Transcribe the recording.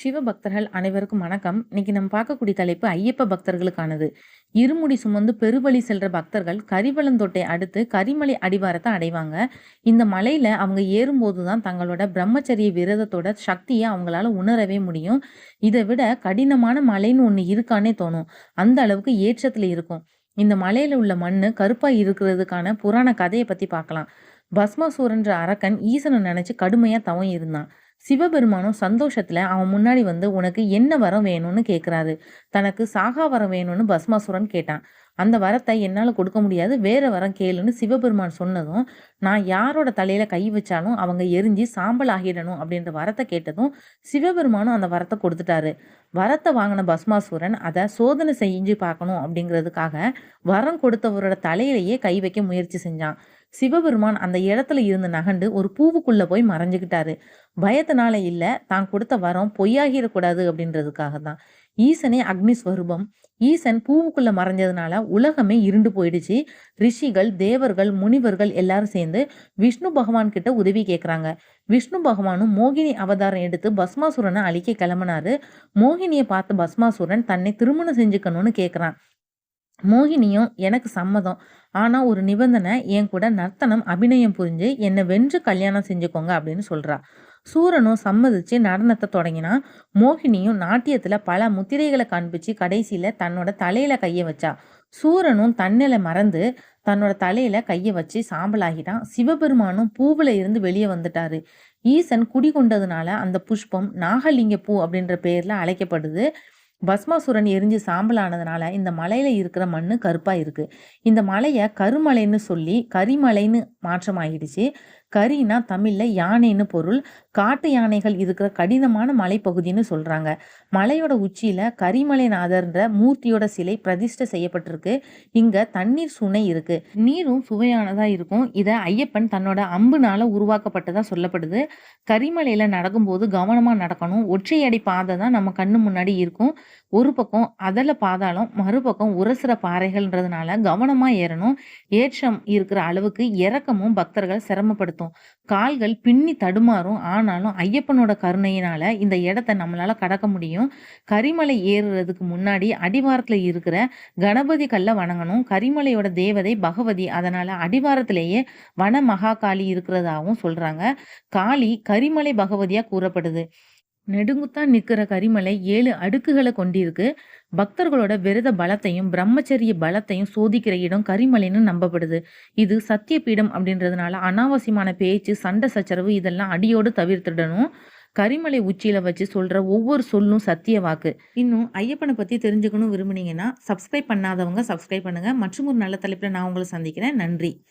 சிவ பக்தர்கள் அனைவருக்கும் வணக்கம். இன்னைக்கு நம்ம பார்க்கக்கூடிய தலைப்பு ஐயப்ப பக்தர்களுக்கானது. இருமுடி சுமந்து பெருவழி செல்ற பக்தர்கள் கரிவளந்தொட்டை அடுத்து கரிமலை அடிவாரத்தை அடைவாங்க. இந்த மலையில அவங்க ஏறும்போது தான் தங்களோட பிரம்மச்சரிய விரதத்தோட சக்தியை அவங்களால உணரவே முடியும். இதை விட கடினமான மலைன்னு ஒன்று இருக்கானே தோணும். அந்த அளவுக்கு ஏற்றத்துல இருக்கும். இந்த மலையில உள்ள மண்ணு கருப்பா இருக்கிறதுக்கான புராண கதையை பத்தி பார்க்கலாம். பஸ்மசூரன்ற அரக்கன் ஈசனை நினைச்சு கடுமையா தவம் இருந்தான். சிவபெருமானும் சந்தோஷத்தில் அவன் முன்னாடி வந்து உனக்கு என்ன வரம் வேணும்னு கேட்குறாரு தனக்கு சாகா வரம் வேணும்னு பஸ்மாசுரன் கேட்டான். அந்த வரத்தை என்னால் கொடுக்க முடியாது. வேற வரம் கேளுன்னு சிவபெருமான் சொன்னதும் நான் யாரோட தலையில கை வச்சாலும் அவங்க எரிஞ்சு சாம்பல் ஆகிடணும் அப்படின்ற வரத்தை கேட்டதும் சிவபெருமானும் அந்த வரத்தை கொடுத்துட்டாரு. வரத்தை வாங்கின பஸ்மாசூரன் அதை சோதனை செஞ்சு பார்க்கணும் அப்படிங்கிறதுக்காக வரம் கொடுத்தவரோட தலையிலேயே கை வைக்க முயற்சி செஞ்சான். சிவபெருமான் அந்த இடத்துல இருந்து நகண்டு ஒரு பூவுக்குள்ள போய் மறைஞ்சுக்கிட்டாரு. பயத்தினால இல்ல தான் கொடுத்த வரம் பொய்யாகிடக்கூடாது அப்படின்றதுக்காக தான் ஈசனே அக்னி ஸ்வரூபம். ஈசன் பூவுக்குள்ள மறைஞ்சதுனால உலகமே இருண்டு போயிடுச்சு. ரிஷிகள் தேவர்கள் முனிவர்கள் எல்லாரும் சேர்ந்து விஷ்ணு பகவான் கிட்ட உதவி கேட்குறாங்க விஷ்ணு பகவானும் மோகினி அவதாரம் எடுத்து பஸ்மாசுரனை அழிக்க கிளம்பினாரு. மோகினியை பார்த்து பஸ்மாசுரன் தன்னை திருமணம் செஞ்சுக்கணும்னு கேட்குறான் மோகினியும் எனக்கு சம்மதம். ஆனால் ஒரு நிபந்தனை என் கூட நர்த்தனம் அபிநயம் புரிஞ்சு என்னை வென்று கல்யாணம் செஞ்சுக்கோங்க அப்படின்னு சொல்கிறா சூரனும் சம்மதிச்சு நடனத்தை தொடங்கினா மோகினியும் நாட்டியத்தில் பல முத்திரைகளை காண்பிச்சு கடைசியில் தன்னோட தலையில் கையை வச்சா. சூரனும் தன்னில மறந்து தன்னோட தலையில கையை வச்சு சாம்பலாகிட்டான். சிவபெருமானும் பூவில் இருந்து வெளியே வந்துட்டாரு. ஈசன் குடி கொண்டதுனால அந்த புஷ்பம் நாகலிங்க பூ அப்படின்ற பேர்ல அழைக்கப்படுது. பஸ்மாசுரன் எரிஞ்சு சாம்பலானதுனால இந்த மலையில இருக்கிற மண்ணு கருப்பா இருக்கு. இந்த மலையை கருமலைன்னு சொல்லி கரிமலைன்னு மாற்றமாகிடுச்சு. கரினா தமிழ்ல யானைன்னு பொருள். காட்டு யானைகள் இருக்கிற கடினமான மலைப்பகுதின்னு சொல்றாங்க. மலையோட உச்சியில கரிமலைநாதர்ன்ற மூர்த்தியோட சிலை பிரதிஷ்டை செய்யப்பட்டிருக்கு. இங்க தண்ணீர் சுனை இருக்கு. நீரும் சுவையானதா இருக்கும். இதை ஐயப்பன் தன்னோட அம்புனால உருவாக்கப்பட்டதா சொல்லப்படுது. கரிமலையில நடக்கும்போது கவனமா நடக்கணும். ஒற்றையடி பாதை தான் நம்ம கண்ணு முன்னாடி இருக்கும். ஒரு பக்கம் அதல பாதாளம் மறுபக்கம் உரசுற பாறைகள்ன்றதுனால கவனமா ஏறணும். ஏற்றம் இருக்கிற அளவுக்கு இறக்கமும் பக்தர்கள் சிரமப்படுத்தும். கால்கள் பின்னி தடுமாறும். ஆனாலும் ஐயப்பனோட கருணையினால இந்த இடத்த நம்மளால கடக்க முடியும். கரிமலை ஏறுறதுக்கு முன்னாடி அடிவாரத்துல இருக்கிற கணபதி கல்ல வணங்கணும். கரிமலையோட தேவதை பகவதி அதனால அடிவாரத்திலேயே வன மகாகாளி இருக்கிறதாகவும் சொல்றாங்க. காளி கரிமலை பகவதியா கூறப்படுது. நெடுங்குத்தான் நிற்கிற கரிமலை ஏழு அடுக்குகளை கொண்டிருக்கு. பக்தர்களோட விரத பலத்தையும் பிரம்மச்சரிய பலத்தையும் சோதிக்கிற இடம் கரிமலைன்னு நம்பப்படுது. இது சத்திய பீடம் அப்படின்றதுனால அனாவசியமான பேச்சு சண்டை சச்சரவு இதெல்லாம் அடியோடு தவிர்த்துடணும். கரிமலை உச்சியில வச்சு சொல்ற ஒவ்வொரு சொல்லும் சத்திய வாக்கு. இன்னும் ஐயப்பனை பத்தி தெரிஞ்சுக்கணும் விரும்புனீங்கன்னா சப்ஸ்கிரைப் பண்ணாதவங்க சப்ஸ்கிரைப் பண்ணுங்க. மற்றும் ஒரு நல்ல தலைப்புல நான் உங்களை சந்திக்கிறேன். நன்றி.